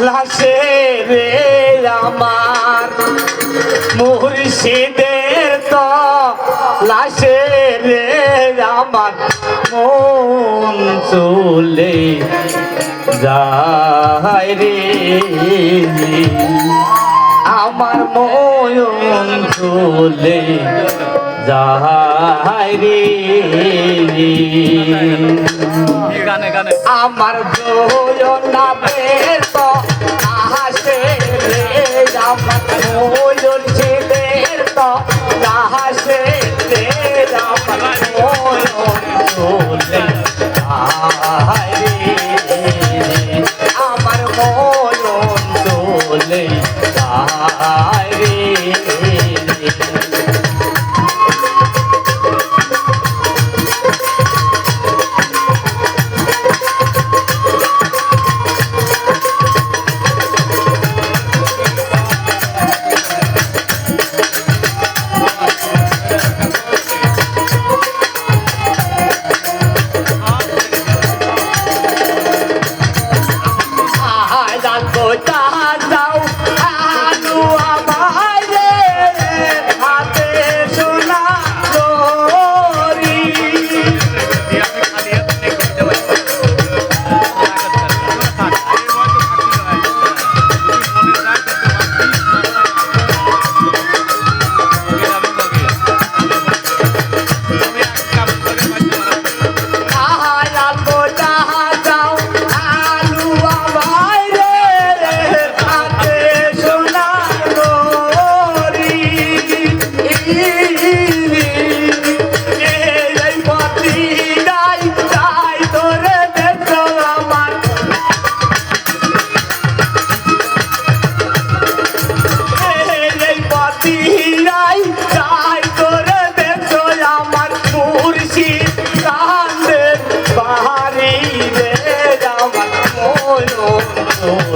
লাশে রে আমার। মুর্শিদের তো লাশে রে আমার। মন চলে যা রে। আমার মন চলে যায় রে। গানে গানে। আমার জোয়না বের Oh.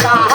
time.